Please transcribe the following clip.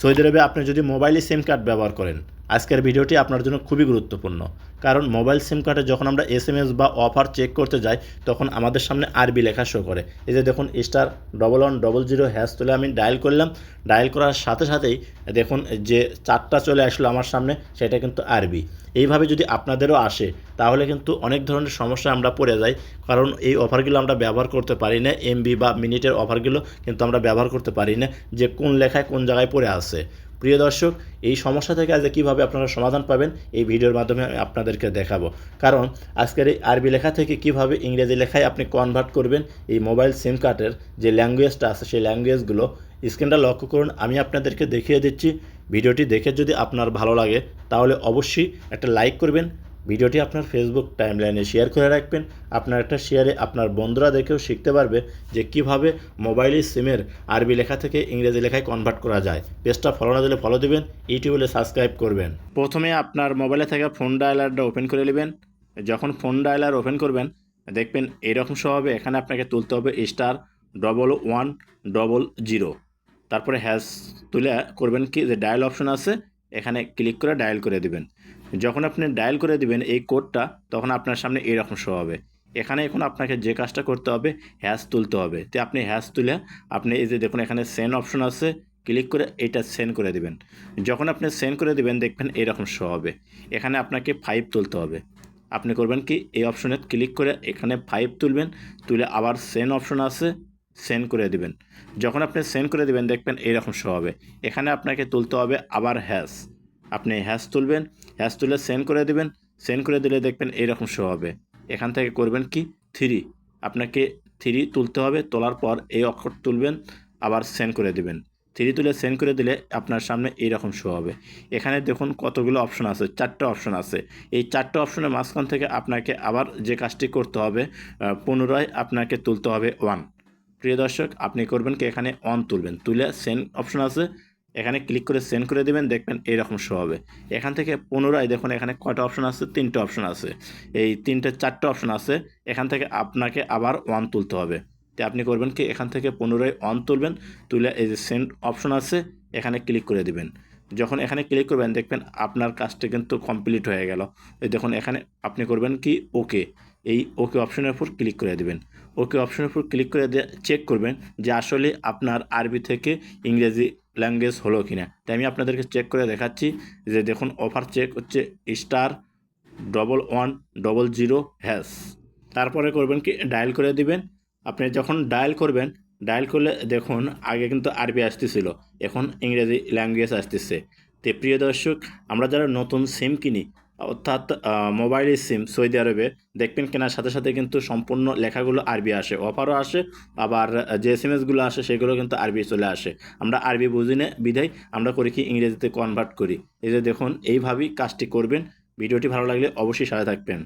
Saudi আরবে আপনি যদি মোবাইলে সিম কার্ড ব্যবহার করেন আজকের ভিডিওটি আপনার জন্য খুবই গুরুত্বপূর্ণ। কারণ মোবাইল সিম কার্ডে যখন আমরা এস বা অফার চেক করতে যাই, তখন আমাদের সামনে আরবি লেখা শো করে। এই যে দেখুন star double one double zero hash তুলে আমি ডায়াল করলাম। ডায়াল করার সাথে সাথেই দেখুন, যে চারটা চলে আসলো আমার সামনে, সেটা কিন্তু আরবি। এইভাবে যদি আপনাদেরও আসে, তাহলে কিন্তু অনেক ধরনের সমস্যা আমরা পড়ে যাই। কারণ এই অফারগুলো আমরা ব্যবহার করতে পারি না, এমবি বা মিনিটের অফারগুলো কিন্তু আমরা ব্যবহার করতে পারি না, যে কোন লেখায় কোন জায়গায় পড়ে আছে। প্রিয় দর্শক, এই সমস্যা থেকে আজকে কীভাবে আপনারা সমাধান পাবেন, এই ভিডিওর মাধ্যমে আমি আপনাদেরকে দেখাবো। কারণ আজকের এই আরবি লেখা থেকে কীভাবে ইংরেজি লেখায় আপনি কনভার্ট করবেন, এই মোবাইল সিম কার্ডের যে ল্যাঙ্গুয়েজটা আছে, সেই ল্যাঙ্গুয়েজগুলো স্ক্রিনটা লক্ষ্য করুন, আমি আপনাদেরকে দেখিয়ে দিচ্ছি। ভিডিওটি দেখে যদি আপনার ভালো লাগে, তাহলে অবশ্যই একটা লাইক করবেন ভিডিওটি আপনার ফেসবুক টাইমলাইনে শেয়ার করে রাখবেন। আপনার একটা শেয়ারে আপনার বন্ধুরা দেখেও শিখতে পারবে যে কীভাবে মোবাইলের সিমের আরবি লেখা থেকে ইংরেজি লেখায় কনভার্ট করা যায়। পেজটা ফলো না দিলে ফলো দেবেন ইউটিউবে সাবস্ক্রাইব করবেন। প্রথমে আপনার মোবাইলে থাকা ফোন ডায়ালারটা ওপেন করে নেবেন। যখন ফোন ডায়ালার ওপেন করবেন, দেখবেন এরকম সহ হবে। এখানে আপনাকে তুলতে হবে star double one double zero তারপরে হ্যাশ তুলে করবেন কি? যে ডায়াল অপশন আছে এখানে ক্লিক করে ডায়াল করে দিবেন। যখন আপনি ডায়াল করে দিবেন এই কোডটা তখন আপনার সামনে এরকম শো হবে। এখানে এখন আপনাকে যে কাজটা করতে হবে হ্যাশ তুলতে হবে। তো আপনি হ্যাশ তুলে আপনি এই যে দেখুন এখানে সেন্ড অপশন আছে ক্লিক করে এটা সেন্ড করে দিবেন। যখন আপনি সেন্ড করে দিবেন, দেখবেন এরকম শো হবে। এখানে আপনাকে ফাইভ তুলতে হবে। আপনি করবেন কি, এই অপশনে ক্লিক করে এখানে ফাইভ তুলবেন। তুলে আবার সেন্ড অপশন আছে সেন্ড করে দিবেন। যখন আপনি সেন্ড করে দিবেন, দেখবেন এইরকম শো হবে। এখানে আপনাকে তুলতে হবে আবার হ্যাশ। আপনি হ্যাশ তুলবেন, হ্যাশ তুলে সেন্ড করে দিবেন। সেন্ড করে দিলে দেখবেন এইরকম শো হবে। এখান থেকে করবেন কি? থ্রি। আপনাকে থ্রি তুলতে হবে, তোলার পর এই অক্ষর তুলবেন, আবার সেন্ড করে দিবেন। থ্রি তুলে সেন্ড করে দিলে আপনার সামনে এইরকম শো হবে। এখানে দেখুন কতগুলো অপশন আছে, চারটে অপশন আছে। এই চারটে অপশনের মাঝখান থেকে আপনাকে আবার যে কাজটি করতে হবে পুনরায় আপনাকে তুলতে হবে ওয়ান প্রিয় দর্শক, আপনি করবেন কি? এখানে অন তুলবেন। তুলে সেন্ড অপশন আছে। এখানে ক্লিক করে সেন্ড করে দেবেন, দেখবেন এইরকম শো হবে। এখান থেকে পুনরায় দেখুন, এখানে কয়টা অপশন আছে? তিনটে অপশন আছে। এই তিনটে, চারটে অপশন আছে। এখান থেকে আপনাকে আবার ওয়ান তুলতে হবে। তো আপনি করবেন কি? এখান থেকে পুনরায় অন তুলবেন। তুলে এই যে সেন্ড অপশন আছে, এখানে ক্লিক করে দিবেন। যখন এখানে ক্লিক করবেন, দেখবেন আপনার কাজটা কিন্তু কমপ্লিট হয়ে গেল। এই দেখুন, এখানে আপনি করবেন কি? ওকে এই ওকে অপশনের উপর ক্লিক করে দেবেন। ওকে অপশনের উপর ক্লিক করে চেক করবেন যে আসলে আপনার আরবি থেকে ইংরেজি ল্যাঙ্গুয়েজ হলো কি না তাই আমি আপনাদেরকে চেক করে দেখাচ্ছি যে দেখুন অফার চেক হচ্ছে star double one double zero hash তারপরে করবেন কি ডায়াল করে দিবেন। আপনি যখন ডায়াল করবেন ডায়াল করলে দেখুন, আগে কিন্তু আরবি আসতেছিল, এখন ইংরেজি ল্যাঙ্গুয়েজ আসতেছে। তো প্রিয় দর্শক, আমরা যারা নতুন সিম কিনি অর্থাৎ মোবাইলের সিম সৌদি আরবে দেখবেন কেনার সাথে সাথে কিন্তু সম্পূর্ণ লেখাগুলো আরবি আসে, অফারও আসে, আবার যে এস এম এসগুলো আসে সেগুলো কিন্তু আরবি চলে আসে। আমরা আরবি বুঝি না বিধায় আমরা করি কি ইংরেজিতে কনভার্ট করি। এই যে দেখুন, এইভাবেই কাজটি করবেন। ভিডিওটি ভালো লাগলে অবশ্যই সাথে থাকবেন।